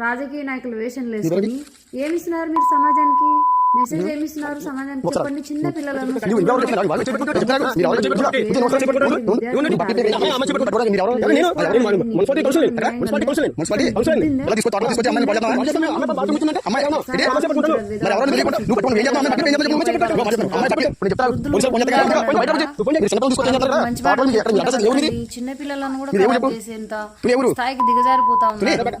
రాజకీయ నాయకులు వేషం లేదు ఏమిస్తున్నారు మీరు సమాజానికి? మెసేజ్ ఏమి ఇస్తున్నారు సమాధానం చెప్పండి చిన్న పిల్లలను చిన్న పిల్లలను కూడా స్థాయికి దిగజారిపోతా ఉన్నారు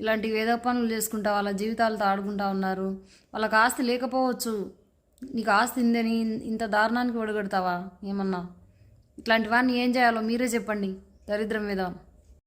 ఇలాంటి వేదో పనులు చేసుకుంటా వాళ్ళ జీవితాలతో ఆడుకుంటా ఉన్నారు. వాళ్ళకి ఆస్తి లేకపోవచ్చు. నీకు ఆస్తి ఇందని ఇంత దారుణానికి ఒడగడతావా? ఏమన్నా? ఇట్లాంటి వాడిని ఏం చేయాలో మీరే చెప్పండి. దరిద్రం మీద